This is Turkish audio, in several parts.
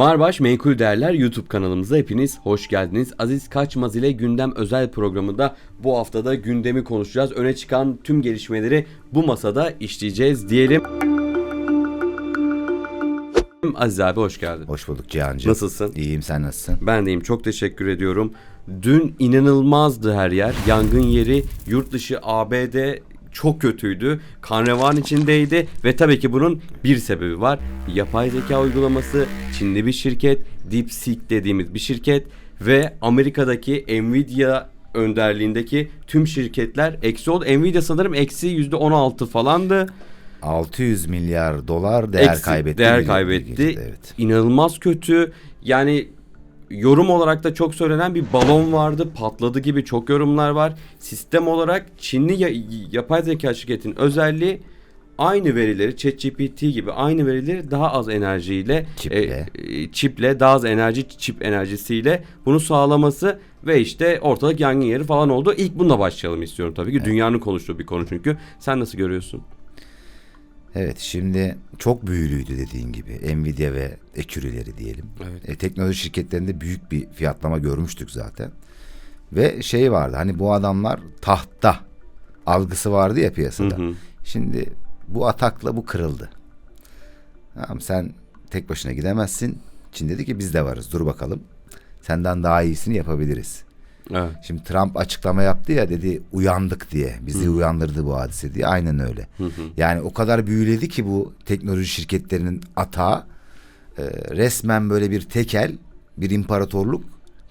Marbaş Menkul Değerler YouTube kanalımıza hepiniz hoş geldiniz. Aziz Kaçmaz ile gündem özel programında bu haftada gündemi konuşacağız. Öne çıkan tüm gelişmeleri bu masada işleyeceğiz diyelim. Aziz abi hoş geldin. Hoş bulduk Cihan'cığım. Nasılsın? İyiyim sen nasılsın? Ben deyim çok teşekkür ediyorum. Dün inanılmazdı her yer. Yangın yeri yurt dışı ABD çok kötüydü. Karnevan içindeydi ve tabii ki bunun bir sebebi var. Yapay zeka uygulaması Çinli bir şirket, DeepSeek dediğimiz bir şirket ve Amerika'daki Nvidia önderliğindeki tüm şirketler eksi oldu. Nvidia sanırım eksi yüzde 16 falandı. 600 milyar dolar değer Eksi- kaybetti. Değer kaybetti. gecede, evet. İnanılmaz kötü. Yani yorum olarak da çok söylenen bir balon vardı. Patladı gibi çok yorumlar var. Sistem olarak Çinli ya- yapay zeka şirketin özelliği aynı verileri ChatGPT gibi aynı verileri daha az enerjiyle Çiple. e, çiple daha az enerji çip enerjisiyle bunu sağlaması ve işte ortalık yangın yeri falan oldu. İlk bununla başlayalım istiyorum tabii ki. Dünyanın konuştuğu bir konu çünkü. Sen nasıl görüyorsun? Evet şimdi çok büyülüydü dediğin gibi. Nvidia ve ekürüleri diyelim. Evet. E, teknoloji şirketlerinde büyük bir fiyatlama görmüştük zaten. Ve şey vardı hani bu adamlar tahta algısı vardı ya piyasada. Hı hı. Şimdi bu atakla bu kırıldı. Tamam sen tek başına gidemezsin. Çin dedi ki biz de varız dur bakalım. Senden daha iyisini yapabiliriz. Evet. Şimdi Trump açıklama yaptı ya dedi uyandık diye. Bizi uyandırdı bu hadise diye. Aynen öyle. Yani o kadar büyüledi ki bu teknoloji şirketlerinin atağı e, resmen böyle bir tekel, bir imparatorluk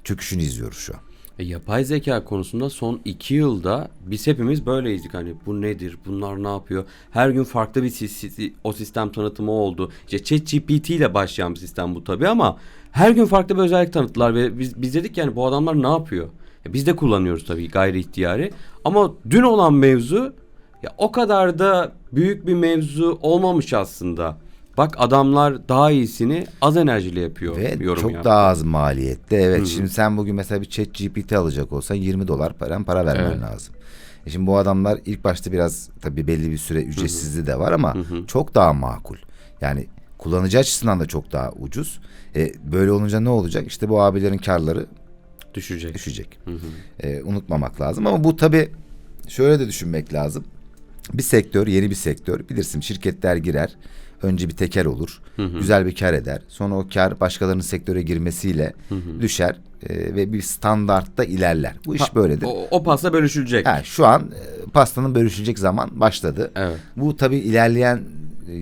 çöküşünü izliyoruz şu an. E, yapay zeka konusunda son iki yılda biz hepimiz böyleydik hani bu nedir bunlar ne yapıyor her gün farklı bir sis- o sistem tanıtımı oldu işte ChatGPT ile başlayan bir sistem bu tabii ama her gün farklı bir özellik tanıttılar ve biz, biz dedik yani bu adamlar ne yapıyor biz de kullanıyoruz tabii gayri ihtiyari ama dün olan mevzu ya o kadar da büyük bir mevzu olmamış aslında bak adamlar daha iyisini az enerjiyle yapıyor Ve yorum çok ya. daha az maliyette. Evet şimdi sen bugün mesela bir chat GPT alacak olsan 20 dolar paran para vermen Evet. lazım. E şimdi bu adamlar ilk başta biraz tabii belli bir süre ücretsizliği de var ama çok daha makul. Yani kullanıcı açısından da çok daha ucuz. E, böyle olunca ne olacak? İşte bu abilerin karları düşecek. düşecek. E, unutmamak lazım ama bu tabii şöyle de düşünmek lazım. Bir sektör, yeni bir sektör. Bilirsin şirketler girer. Önce bir tekel olur. Güzel bir kar eder. Sonra o kar başkalarının sektöre girmesiyle düşer e, ve bir standartta ilerler. Bu iş Pa- böyledir. O, o pasta bölüşülecek. Ha, şu an e, pastanın bölüşülecek zaman başladı. Evet. Bu tabii ilerleyen e,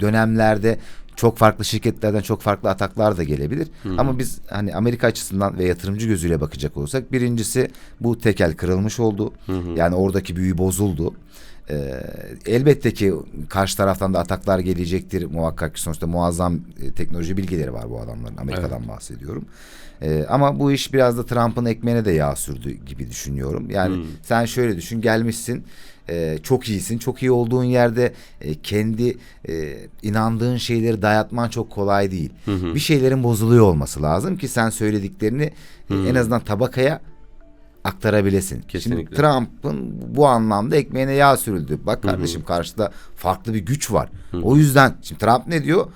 dönemlerde çok farklı şirketlerden çok farklı ataklar da gelebilir. Ama biz hani Amerika açısından ve yatırımcı gözüyle bakacak olursak birincisi bu tekel kırılmış oldu. Yani oradaki büyü bozuldu. Elbette ki karşı taraftan da ataklar gelecektir muhakkak ki sonuçta muazzam e, teknoloji bilgileri var bu adamların Amerika'dan bahsediyorum. Ee, ama bu iş biraz da Trump'ın ekmeğine de yağ sürdü gibi düşünüyorum. Yani sen şöyle düşün gelmişsin e, çok iyisin çok iyi olduğun yerde e, kendi e, inandığın şeyleri dayatman çok kolay değil. Bir şeylerin bozuluyor olması lazım ki sen söylediklerini e, en azından tabakaya aktarabilesin. Kesinlikle. Şimdi Trump'ın bu anlamda ekmeğine yağ sürüldü. Bak kardeşim karşıda farklı bir güç var. O yüzden şimdi Trump ne diyor?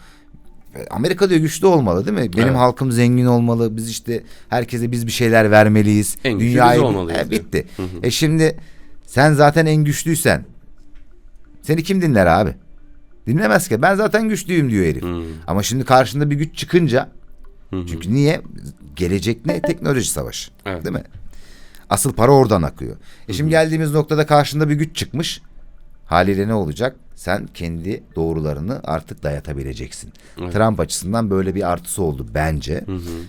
E, Amerika diyor güçlü olmalı değil mi? Benim Evet. halkım zengin olmalı. Biz işte herkese biz bir şeyler vermeliyiz. En Dünyayı olmalıyız E, bitti. E şimdi sen zaten en güçlüysen seni kim dinler abi? Dinlemez ki. Ben zaten güçlüyüm diyor herif. Ama şimdi karşında bir güç çıkınca çünkü niye? Gelecek ne? Teknoloji savaşı. Evet. Değil mi? Asıl para oradan akıyor. E şimdi geldiğimiz noktada karşında bir güç çıkmış. Haliyle ne olacak? Sen kendi doğrularını artık dayatabileceksin. Trump açısından böyle bir artısı oldu bence.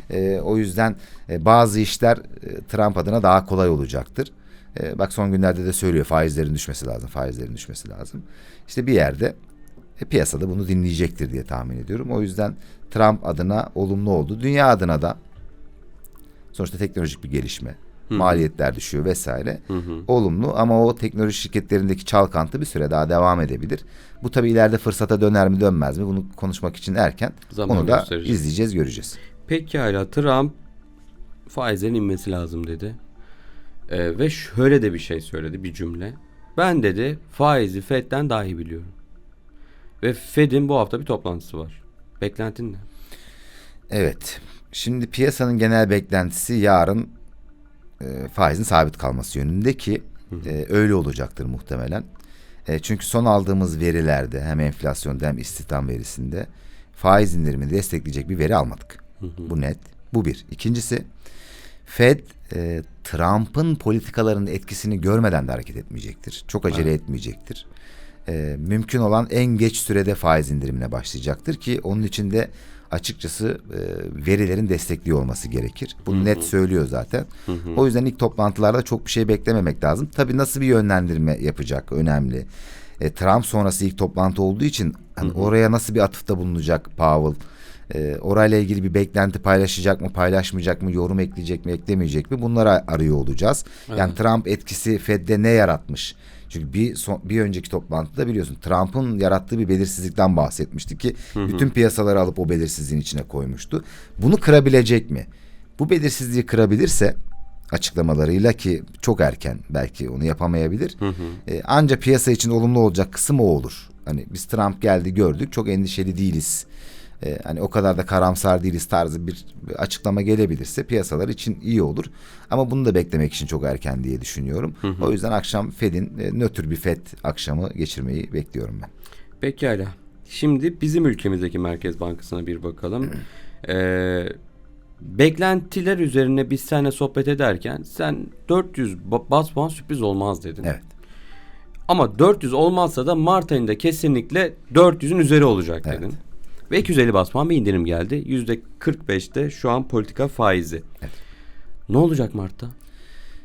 E, o yüzden e, bazı işler e, Trump adına daha kolay olacaktır. E, bak son günlerde de söylüyor faizlerin düşmesi lazım, faizlerin düşmesi lazım. İşte bir yerde e, piyasada bunu dinleyecektir diye tahmin ediyorum. O yüzden Trump adına olumlu oldu. Dünya adına da sonuçta teknolojik bir gelişme. Maliyetler düşüyor vesaire. Olumlu ama o teknoloji şirketlerindeki çalkantı bir süre daha devam edebilir. Bu tabii ileride fırsata döner mi dönmez mi bunu konuşmak için erken. Zaman Onu da izleyeceğiz göreceğiz. Pekala Trump faizlerin inmesi lazım dedi. Ee, ve şöyle de bir şey söyledi bir cümle. Ben dedi faizi Fed'den daha iyi biliyorum. Ve Fed'in bu hafta bir toplantısı var. Beklentin ne? Evet. Şimdi piyasanın genel beklentisi yarın e, faizin sabit kalması yönünde ki e, öyle olacaktır muhtemelen. E, çünkü son aldığımız verilerde hem enflasyonda hem istihdam verisinde faiz indirimini destekleyecek bir veri almadık. Bu net. Bu bir. İkincisi Fed e, Trump'ın politikalarının etkisini görmeden de hareket etmeyecektir. Çok acele etmeyecektir. E, mümkün olan en geç sürede faiz indirimine başlayacaktır ki onun için de açıkçası e, verilerin destekliyor olması gerekir. Bunu net söylüyor zaten. O yüzden ilk toplantılarda çok bir şey beklememek lazım. Tabii nasıl bir yönlendirme yapacak önemli. E, Trump sonrası ilk toplantı olduğu için hani oraya nasıl bir atıfta bulunacak Powell? E, orayla ilgili bir beklenti paylaşacak mı, paylaşmayacak mı, yorum ekleyecek mi, eklemeyecek mi? Bunları arıyor olacağız. Yani Trump etkisi Fed'de ne yaratmış? Çünkü bir son, bir önceki toplantıda biliyorsun Trump'ın yarattığı bir belirsizlikten bahsetmişti ki bütün piyasaları alıp o belirsizliğin içine koymuştu. Bunu kırabilecek mi? Bu belirsizliği kırabilirse açıklamalarıyla ki çok erken belki onu yapamayabilir. E, ancak piyasa için olumlu olacak kısım o olur. Hani biz Trump geldi gördük çok endişeli değiliz. E, hani o kadar da karamsar değiliz tarzı bir, açıklama gelebilirse piyasalar için iyi olur. Ama bunu da beklemek için çok erken diye düşünüyorum. O yüzden akşam Fed'in e, nötr bir Fed akşamı geçirmeyi bekliyorum ben. Pekala. Şimdi bizim ülkemizdeki Merkez Bankası'na bir bakalım. Ee, beklentiler üzerine biz seninle sohbet ederken sen 400 ba- bas puan sürpriz olmaz dedin. Evet. Ama 400 olmazsa da Mart ayında kesinlikle 400'ün üzeri olacak Evet. dedin. Ve 250 bas puan bir indirim geldi. %45'te şu an politika faizi. Ne olacak Mart'ta?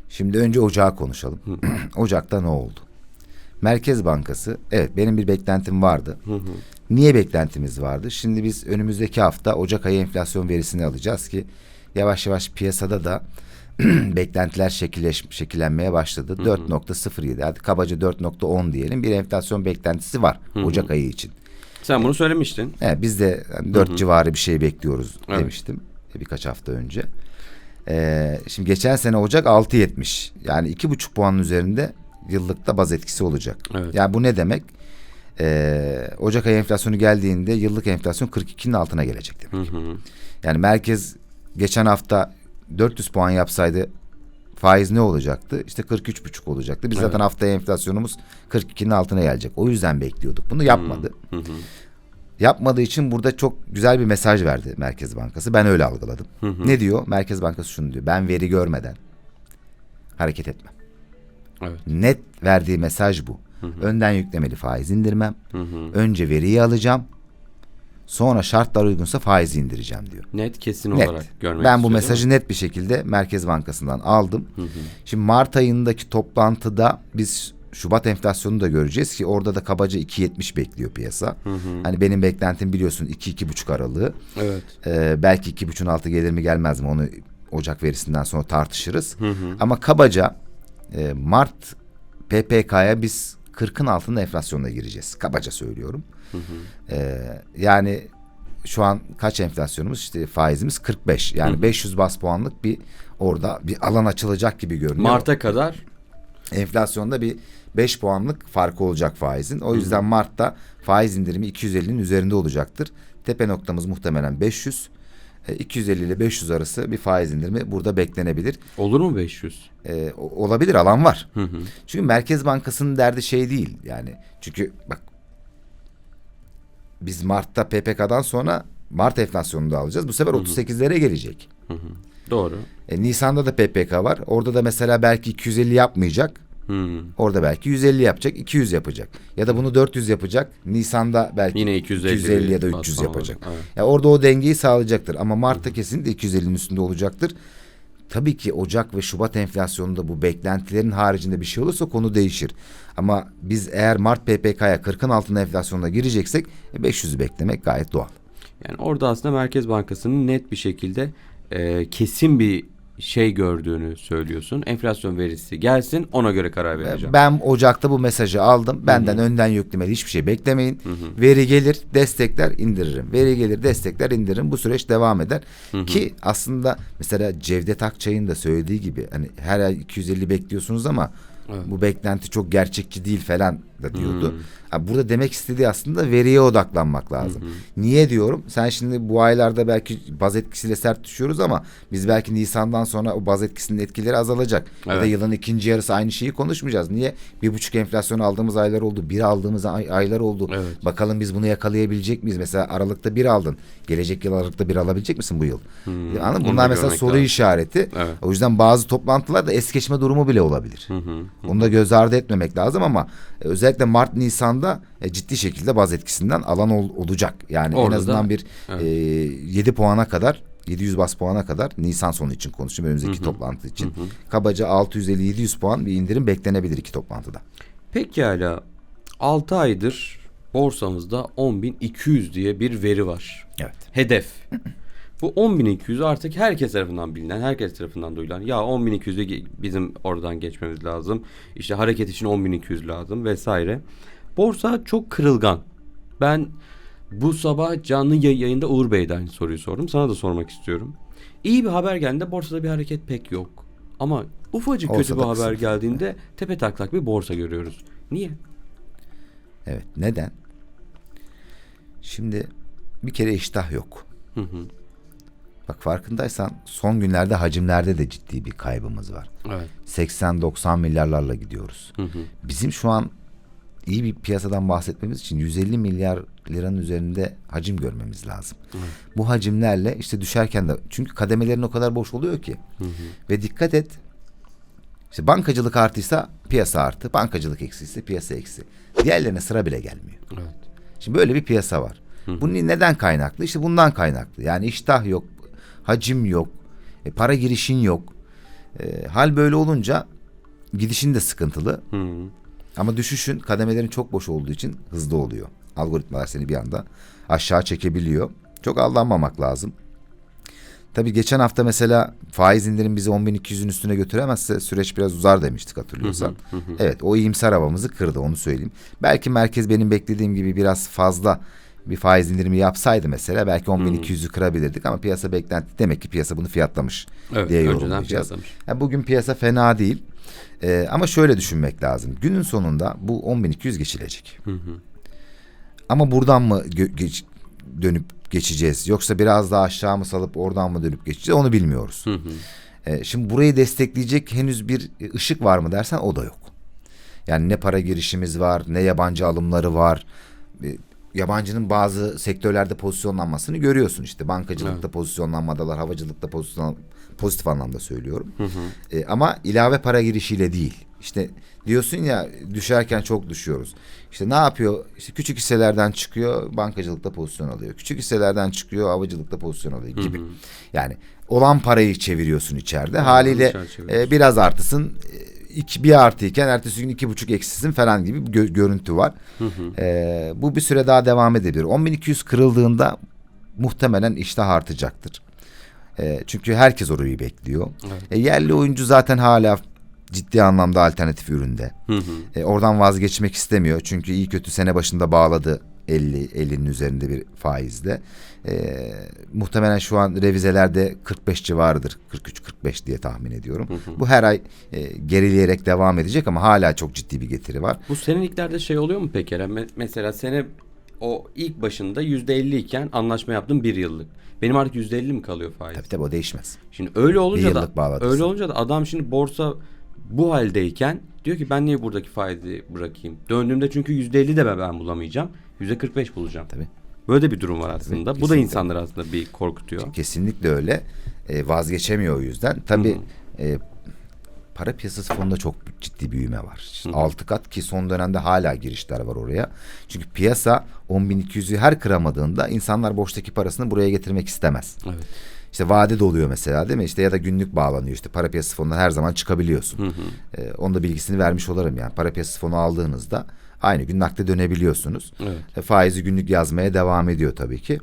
Şimdi önce ocağı konuşalım. Ocakta ne oldu? Merkez Bankası, evet benim bir beklentim vardı. Niye beklentimiz vardı? Şimdi biz önümüzdeki hafta Ocak ayı enflasyon verisini alacağız ki yavaş yavaş piyasada da beklentiler şekilleş, şekillenmeye başladı. 4.07 hadi kabaca 4.10 diyelim bir enflasyon beklentisi var Ocak ayı için. Sen bunu söylemiştin. Evet, biz de dört civarı bir şey bekliyoruz Evet. demiştim birkaç hafta önce. Ee, şimdi geçen sene Ocak 6.70 yani iki buçuk puanın üzerinde yıllıkta baz etkisi olacak. Evet. Yani bu ne demek? Ee, Ocak ayı enflasyonu geldiğinde yıllık enflasyon 42'nin altına gelecek demek. Hı hı. Yani merkez geçen hafta 400 puan yapsaydı faiz ne olacaktı? İşte 43,5 olacaktı. Biz Evet. zaten haftaya enflasyonumuz 42'nin altına gelecek. O yüzden bekliyorduk. Bunu yapmadı. Hı hı. Yapmadığı için burada çok güzel bir mesaj verdi Merkez Bankası. Ben öyle algıladım. Ne diyor? Merkez Bankası şunu diyor. Ben veri görmeden hareket etmem. Evet. Net verdiği mesaj bu. Önden yüklemeli faiz indirmem. Önce veriyi alacağım. Sonra şartlar uygunsa faizi indireceğim diyor. Net kesin Net. olarak görmek ben bu mesajı net bir şekilde Merkez Bankası'ndan aldım. Şimdi Mart ayındaki toplantıda biz Şubat enflasyonunu da göreceğiz ki orada da kabaca 2.70 bekliyor piyasa. Hani benim beklentim biliyorsun 2-2.5 aralığı. Evet. Ee, belki 2.5'un altı gelir mi gelmez mi onu Ocak verisinden sonra tartışırız. Ama kabaca e, Mart PPK'ya biz 40'ın altında enflasyonla gireceğiz. Kabaca söylüyorum. Ee, yani şu an kaç enflasyonumuz? İşte faizimiz 45. Yani 500 bas puanlık bir orada bir alan açılacak gibi görünüyor. Mart'a kadar Enflasyonda bir 5 puanlık farkı olacak faizin. O yüzden Mart'ta faiz indirimi 250'nin üzerinde olacaktır. Tepe noktamız muhtemelen 500. E, 250 ile 500 arası bir faiz indirimi burada beklenebilir. olur mu 500? E, o- olabilir alan var. Hı hı. Çünkü Merkez Bankası'nın derdi şey değil. Yani çünkü bak biz Mart'ta PPK'dan sonra Mart enflasyonunu da alacağız. Bu sefer 38'lere gelecek. Doğru. E, Nisan'da da PPK var. Orada da mesela belki 250 yapmayacak. Orada belki 150 yapacak, 200 yapacak. Ya da bunu 400 yapacak. Nisan'da belki Yine 250 250 ya da bas 300 falan yapacak. evet. Ya orada o dengeyi sağlayacaktır. Ama Mart'ta kesinlikle 250'nin üstünde olacaktır. Tabii ki Ocak ve Şubat enflasyonunda bu beklentilerin haricinde bir şey olursa konu değişir. Ama biz eğer Mart PPK'ya 40'ın altında enflasyonda gireceksek e, 500'ü beklemek gayet doğal. Yani orada aslında Merkez Bankası'nın net bir şekilde e, kesin bir şey gördüğünü söylüyorsun. Enflasyon verisi gelsin ona göre karar vereceğim. Ben Ocak'ta bu mesajı aldım. Benden önden yüklemeli hiçbir şey beklemeyin. Veri gelir, destekler, indiririm. Veri gelir, destekler, indiririm. Bu süreç devam eder. Ki aslında mesela Cevdet Akçay'ın da söylediği gibi hani her ay 250 bekliyorsunuz ama Evet. Bu beklenti çok gerçekçi değil falan da diyordu. Hmm. Burada demek istediği aslında veriye odaklanmak lazım. Niye diyorum? Sen şimdi bu aylarda belki baz etkisiyle sert düşüyoruz ama biz belki Nisan'dan sonra o baz etkisinin etkileri azalacak. Ya da Evet. yılın ikinci yarısı aynı şeyi konuşmayacağız. Niye? Bir buçuk enflasyon aldığımız aylar oldu. Bir aldığımız ay- aylar oldu. Evet. Bakalım biz bunu yakalayabilecek miyiz? Mesela Aralık'ta bir aldın. Gelecek yıl Aralık'ta bir alabilecek misin bu yıl? Hmm. Anladın? Onu Bunlar mesela soru lazım. işareti. Evet. O yüzden bazı toplantılar da es geçme durumu bile olabilir. Hı hı. Onu da göz ardı etmemek lazım ama e, özellikle Mart Nisan'da e, ciddi şekilde baz etkisinden alan ol- olacak. Yani Orada en azından da- bir evet. e, 7 puana kadar 700 bas puana kadar Nisan sonu için konuşuyorum önümüzdeki toplantı için. Kabaca 650-700 puan bir indirim beklenebilir iki toplantıda. Pekala 6 aydır borsamızda 10.200 diye bir veri var. Evet. Hedef. Bu 10.200 artık herkes tarafından bilinen, herkes tarafından duyulan. Ya 10.200'e ge- bizim oradan geçmemiz lazım. İşte hareket için 10.200 lazım vesaire. Borsa çok kırılgan. Ben bu sabah canlı yay- yayında Uğur Bey'den aynı soruyu sordum. Sana da sormak istiyorum. İyi bir haber geldiğinde borsada bir hareket pek yok. Ama ufacık Olsa kötü bir haber kısa. geldiğinde tepe taklak bir borsa görüyoruz. Niye? Evet. Neden? Şimdi bir kere iştah yok. Hı hı. Bak farkındaysan son günlerde hacimlerde de ciddi bir kaybımız var. Evet. 80-90 milyarlarla gidiyoruz. Hı hı. Bizim şu an iyi bir piyasadan bahsetmemiz için 150 milyar liranın üzerinde hacim görmemiz lazım. Bu hacimlerle işte düşerken de çünkü kademelerin o kadar boş oluyor ki. Ve dikkat et. İşte bankacılık artıysa piyasa artı, bankacılık eksiyse piyasa eksi. Diğerlerine sıra bile gelmiyor. Evet. Şimdi böyle bir piyasa var. Bu ne- neden kaynaklı? İşte bundan kaynaklı. Yani iştah yok, hacim yok, e, para girişin yok. E, hal böyle olunca gidişin de sıkıntılı. Hı. Ama düşüşün kademelerin çok boş olduğu için hızlı oluyor. Algoritmalar seni bir anda aşağı çekebiliyor. Çok aldanmamak lazım. Tabii geçen hafta mesela faiz indirim bizi 10.200'ün üstüne götüremezse süreç biraz uzar demiştik hatırlıyorsan. Evet o iyimser havamızı kırdı onu söyleyeyim. Belki merkez benim beklediğim gibi biraz fazla bir faiz indirimi yapsaydı mesela belki 10.200'ü kırabilirdik ama piyasa beklenti demek ki piyasa bunu fiyatlamış Evet, diye yorumlayacağız. fiyatlamış. Ya bugün piyasa fena değil. Ee, ama şöyle düşünmek lazım. Günün sonunda bu 10.200 geçilecek. Ama buradan mı geç- dönüp geçeceğiz yoksa biraz daha aşağı mı salıp oradan mı dönüp geçeceğiz onu bilmiyoruz. Ee, şimdi burayı destekleyecek henüz bir ışık var mı dersen o da yok. Yani ne para girişimiz var, ne yabancı alımları var. Ee, Yabancının bazı sektörlerde pozisyonlanmasını görüyorsun işte. Bankacılıkta pozisyonlanmadalar, havacılıkta pozisyon pozitif anlamda söylüyorum. Ee, ama ilave para girişiyle değil. İşte diyorsun ya düşerken çok düşüyoruz. İşte ne yapıyor? İşte küçük hisselerden çıkıyor, bankacılıkta pozisyon alıyor. Küçük hisselerden çıkıyor, havacılıkta pozisyon alıyor gibi. Yani olan parayı çeviriyorsun içeride. Haliyle dışarı çeviriyorsun. e, biraz artısın. e, iki, bir artıyken ertesi gün iki buçuk eksisin falan gibi bir gö- görüntü var. E, bu bir süre daha devam edebilir. 10.200 kırıldığında muhtemelen iştah artacaktır. E, çünkü herkes orayı bekliyor. E, yerli oyuncu zaten hala ciddi anlamda alternatif üründe. E, oradan vazgeçmek istemiyor. Çünkü iyi kötü sene başında bağladı 50 50'nin üzerinde bir faizle. E, muhtemelen şu an revizelerde 45 civarıdır. 43-45 diye tahmin ediyorum. Bu her ay e, gerileyerek devam edecek ama hala çok ciddi bir getiri var. Bu seneliklerde şey oluyor mu peki? Mesela sene o ilk başında %50 iken anlaşma yaptım bir yıllık. Benim artık %50 mi kalıyor faiz? Tabii tabii o değişmez. Şimdi öyle olunca Bir da öyle olunca da adam şimdi borsa bu haldeyken diyor ki ben niye buradaki faizi bırakayım? Döndüğümde çünkü %50 de ben- bulamayacağım. %45 bulacağım. Tabii. Böyle bir durum var aslında. bu da insanları aslında bir korkutuyor. Kesinlikle öyle. E, vazgeçemiyor o yüzden. Tabii e, para piyasası fonunda çok ciddi büyüme var. İşte Altı kat ki son dönemde hala girişler var oraya. Çünkü piyasa 10.200'ü her kıramadığında insanlar boştaki parasını buraya getirmek istemez. Evet. İşte vade doluyor mesela değil mi? İşte ya da günlük bağlanıyor. İşte para piyasası fonuna her zaman çıkabiliyorsun. Ee, onun da bilgisini vermiş olurum yani. Para piyasası fonu aldığınızda aynı gün nakde dönebiliyorsunuz. Evet. E, faizi günlük yazmaya devam ediyor tabii ki.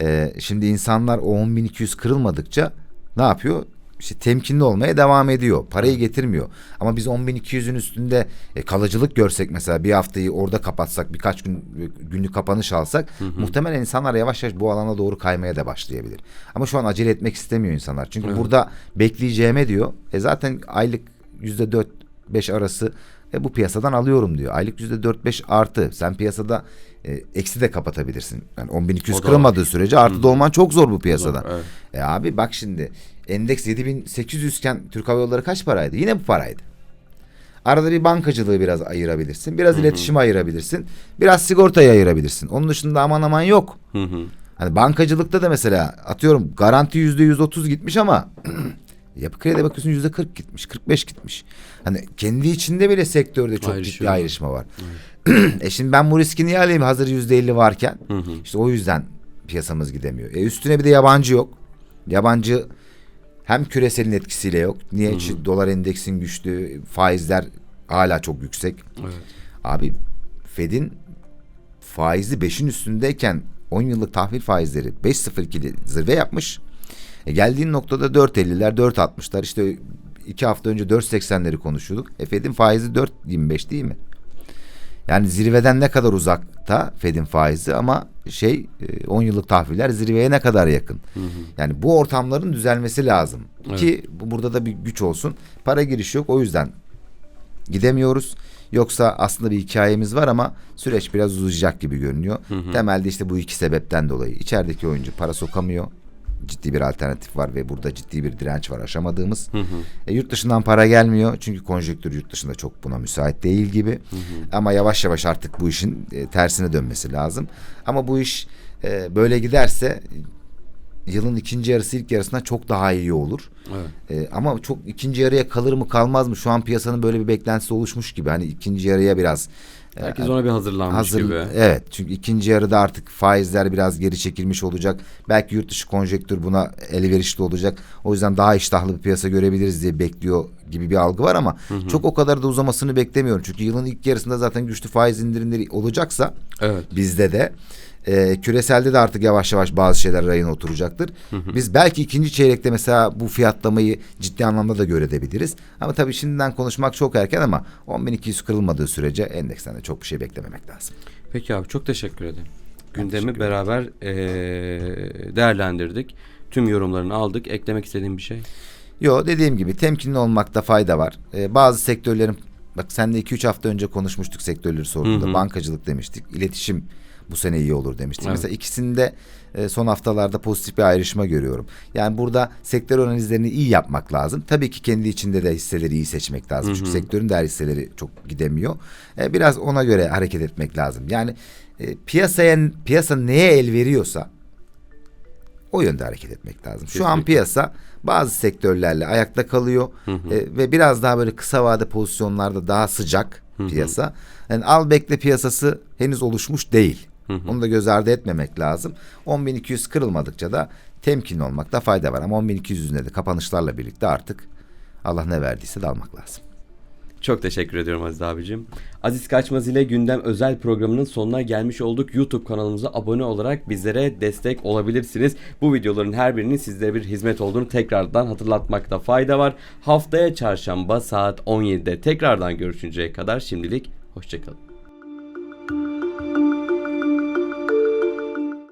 Ee, şimdi insanlar o 10.200 kırılmadıkça ne yapıyor? İşte temkinli olmaya devam ediyor. Parayı getirmiyor. Ama biz 10.200'ün üstünde e, kalıcılık görsek mesela bir haftayı orada kapatsak birkaç gün e, günlük kapanış alsak muhtemelen insanlar yavaş yavaş bu alana doğru kaymaya da başlayabilir. Ama şu an acele etmek istemiyor insanlar. Çünkü burada bekleyeceğime diyor. E zaten aylık yüzde dört 5 arası e, bu piyasadan alıyorum diyor. Aylık yüzde 4-5 artı. Sen piyasada e, eksi de kapatabilirsin. Yani 10.200 O da kırılmadığı sürece artı da olman çok zor bu piyasada. Zor, evet. E abi bak şimdi endeks 7800 iken Türk Hava Yolları kaç paraydı? Yine bu paraydı. Arada bir bankacılığı biraz ayırabilirsin. Biraz iletişime ayırabilirsin. Biraz sigortaya ayırabilirsin. Onun dışında aman aman yok. Hı hı. Hani bankacılıkta da mesela atıyorum garanti yüzde yüz otuz gitmiş ama yapı kredi bakıyorsun yüzde kırk gitmiş, kırk beş gitmiş. Hani kendi içinde bile sektörde çok Ayrışıyor. ciddi ayrışma var. e şimdi ben bu riski niye alayım hazır yüzde elli varken? Hı hı. İşte o yüzden piyasamız gidemiyor. E üstüne bir de yabancı yok. Yabancı hem küreselin etkisiyle yok. Niye? Çünkü dolar endeksin güçlü, faizler hala çok yüksek. Evet. Abi Fed'in faizi 5'in üstündeyken 10 yıllık tahvil faizleri 5.02'li zirve yapmış. E geldiğin noktada 4.50'ler 4.60'lar işte iki hafta önce 4.80'leri konuşuyorduk. E Fed'in faizi 4.25 değil mi? Yani zirveden ne kadar uzakta Fed'in faizi ama şey e, 10 yıllık tahviller zirveye ne kadar yakın. Yani bu ortamların düzelmesi lazım. Evet. Ki bu- burada da bir güç olsun. Para girişi yok o yüzden gidemiyoruz. Yoksa aslında bir hikayemiz var ama süreç biraz uzayacak gibi görünüyor. Temelde işte bu iki sebepten dolayı. İçerideki oyuncu para sokamıyor. Ciddi bir alternatif var ve burada ciddi bir direnç var aşamadığımız. E, yurt dışından para gelmiyor. Çünkü konjonktür yurt dışında çok buna müsait değil gibi. Ama yavaş yavaş artık bu işin e, tersine dönmesi lazım. Ama bu iş e, böyle giderse yılın ikinci yarısı ilk yarısına çok daha iyi olur. Evet. Ee, ama çok ikinci yarıya kalır mı kalmaz mı? Şu an piyasanın böyle bir beklentisi oluşmuş gibi. Hani ikinci yarıya biraz e, Herkes ona bir hazırlanmış hazır. gibi. Evet. Çünkü ikinci yarıda artık faizler biraz geri çekilmiş olacak. Belki yurt dışı konjektür buna elverişli olacak. O yüzden daha iştahlı bir piyasa görebiliriz diye bekliyor gibi bir algı var ama çok o kadar da uzamasını beklemiyorum. Çünkü yılın ilk yarısında zaten güçlü faiz indirimleri olacaksa Evet. bizde de. E, küreselde de artık yavaş yavaş bazı şeyler rayına oturacaktır. Biz belki ikinci çeyrekte mesela bu fiyatlamayı ciddi anlamda da görebiliriz. Ama tabii şimdiden konuşmak çok erken ama 10.200 kırılmadığı sürece endeksten de çok bir şey beklememek lazım. Peki abi çok teşekkür ederim. Gündemi teşekkür beraber eee, değerlendirdik. Tüm yorumlarını aldık. Eklemek istediğin bir şey? Yo dediğim gibi temkinli olmakta fayda var. Ee, bazı sektörlerin bak sen de 2-3 hafta önce konuşmuştuk sektörleri sorduğunda. Hı hı. Bankacılık demiştik. iletişim bu sene iyi olur demiştik. Evet. Mesela ikisinde e, son haftalarda pozitif bir ayrışma görüyorum. Yani burada sektör analizlerini iyi yapmak lazım. Tabii ki kendi içinde de hisseleri iyi seçmek lazım. Çünkü sektörün de her hisseleri çok gidemiyor. E, biraz ona göre hareket etmek lazım. Yani e, piyasaya piyasa neye el veriyorsa o yönde hareket etmek lazım. Şu an Kesinlikle. piyasa bazı sektörlerle ayakta kalıyor E, ve biraz daha böyle kısa vade pozisyonlarda daha sıcak piyasa. Yani al bekle piyasası henüz oluşmuş değil. Onu da göz ardı etmemek lazım. 10.200 kırılmadıkça da temkinli olmakta fayda var ama 10.200'ünde de kapanışlarla birlikte artık Allah ne verdiyse de almak lazım. Çok teşekkür ediyorum Aziz abicim. Aziz Kaçmaz ile gündem özel programının sonuna gelmiş olduk. YouTube kanalımıza abone olarak bizlere destek olabilirsiniz. Bu videoların her birinin sizlere bir hizmet olduğunu tekrardan hatırlatmakta fayda var. Haftaya çarşamba saat 17'de tekrardan görüşünceye kadar şimdilik hoşçakalın.